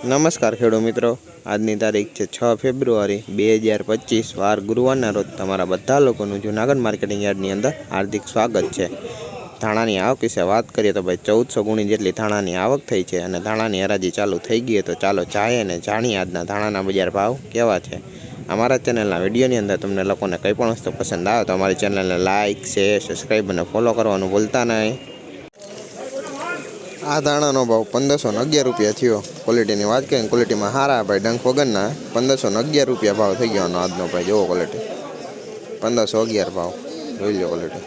નમસ્કાર ખેડૂત મિત્રો. આજની તારીખ છે છ ફેબ્રુઆરી બે હજાર પચીસ. વાર ગુરુવારના રોજ તમારા બધા લોકોનું જૂનાગઢ માર્કેટિંગ યાર્ડની અંદર હાર્દિક સ્વાગત છે. ધાણાની આવક વિશે વાત કરીએ તો ભાઈ ચૌદસો ગુણી જેટલી ધાણાની આવક થઈ છે અને ધાણાની હરાજી ચાલુ થઈ ગઈ તો ચાલો જાય અને જાણીએ આજના ધાણાના બજાર ભાવ કેવા છે. અમારા ચેનલના વિડીયોની અંદર તમને લોકોને કંઈ પણ વસ્તુ પસંદ આવે તો અમારી ચેનલને લાઇક શેર, સબસ્ક્રાઈબ અને ફોલો કરવાનું ભૂલતા નહીં. આ દાણાનો ભાવ પંદરસો ને અગિયાર રૂપિયા થયો. ક્વોલિટીની વાત કરીએ ક્વોલિટીમાં સારા ભાઈ, ડંખ વગરના. પંદરસો ને અગિયાર રૂપિયા ભાવ થઈ ગયો આજનો ભાઈ, જોવો ક્વોલિટી પંદરસો અગિયાર ભાવ, જોઈ લો ક્વોલિટી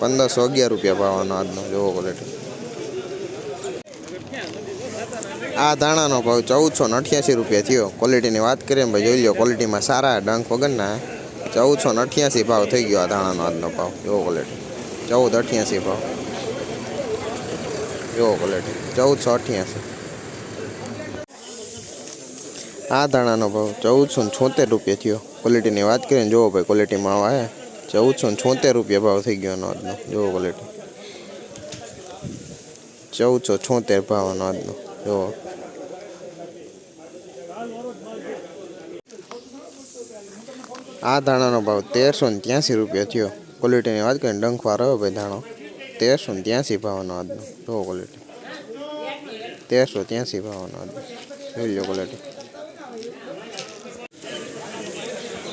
પંદરસો અગિયાર રૂપિયા ભાવ આનો આજનો, જોવો ક્વોલિટી આ દાણાનો ભાવ ચૌદસો ને અઠ્યાસી રૂપિયા થયો. ક્વોલિટીની વાત કરીએ ભાઈ, જોઈ લો ક્વોલિટીમાં સારા ડંખ વગરના. ચૌદસો ને અઠ્યાસી ભાવ થઈ ગયો આ દાણાનો આજનો ભાવ, જોવો ક્વોલિટી ચૌદ અઠ્યાસી ભાવ જોવો ક્વોલિટી ચૌદસો અઠ્યાસી આ દાણાનો ભાવ ચૌદસો ને છોતેર રૂપિયા થયો ક્વોલિટીની વાત કરીએ ને જોવો ભાઈ ક્વોલિટીમાં આવે ચૌદસો ને છોતેર રૂપિયા ભાવ થઈ ગયો એનો આજનો જોવો ક્વોલિટી. ચૌદસો છોતેર ભાવનો આજનો જોવો આ ધાણાનો ભાવ તેરસો ને ત્યાંસી રૂપિયા થયો. ક્વોલિટીની વાત કરીએ ડંખવાર રહ્યો ભાઈ ધાણો તેરસો ને ત્યાંસી ભાવનો આજનો જોવો ક્વોલિટી તેરસો ત્યાંસી ભાવનો આજનો, જોઈ લો ક્વોલિટી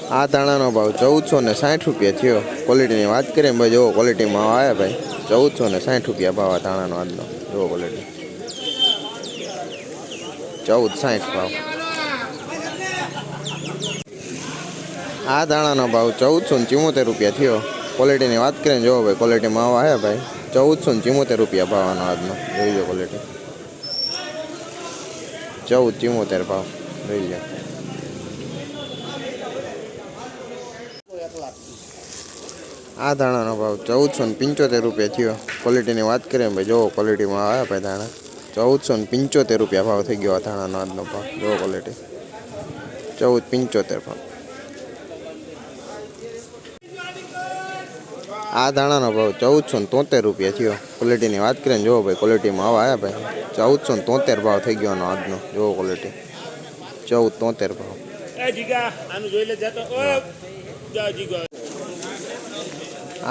આ દાણાનો ભાવ ચૌદસો ને સાઠ રૂપિયા થયો. ક્વોલિટીની વાત કરીએ ભાઈ જોવો ક્વોલિટીમાં આવ્યા ભાઈ. ચૌદસો ને સાઠ રૂપિયા ભાવ આ દાણાનો આજનો જોવો ક્વોલિટી ચૌદ સાઠ ભાવ. આ દાણાનો ભાવ ચૌદસો ને ચુમ્મોતેર રૂપિયા થયો. ક્વોલિટીની વાત કરીએ ને જોવો ભાઈ ક્વોલિટીમાં આવા આવ્યા ભાઈ. ચૌદસો ને ચિમોતેર રૂપિયા ભાવ આનો આજનો. જોઈ લો ક્વોલિટી ચૌદ ચિમોતેર ભાવ. જોઈ લો. આ ધાણાનો ભાવ ચૌદસો ને પંચોતેર રૂપિયા થયો. ક્વોલિટીની વાત કરીએ ભાઈ, જોવો ક્વોલિટીમાં આવ્યા ભાઈ ધાણા. ચૌદસો ને પંચોતેર રૂપિયા ભાવ થઈ ગયો આ ધાણાનો આજનો ભાવ. જોવો ક્વોલિટી ચૌદ, પંચોતેર ભાવ. આ દાણાનો ભાવ ચૌદસો ને તોતેર રૂપિયા થયો. ક્વોલિટીની વાત કરીને જુઓ ભાઈ ક્વોલિટીમાં આવા આવ્યા ભાઈ. ચૌદસો ને તોતેર ભાવ થઈ ગયો આજનો. જુઓ ક્વોલિટી ચૌદ તોતેર ભાવ.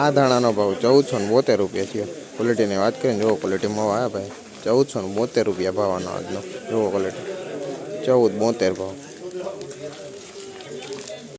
આ ધાણાનો ભાવ ચૌદસો ને બોતેર રૂપિયા થયો. ક્વોલિટીની વાત કરીને જુઓ ક્વોલિટીમાં આવ્યા ભાઈ. ચૌદસો ને બોતેર રૂપિયા ભાવ આજનો. જુઓ ક્વોલિટી ચૌદ બોતેર ભાવ.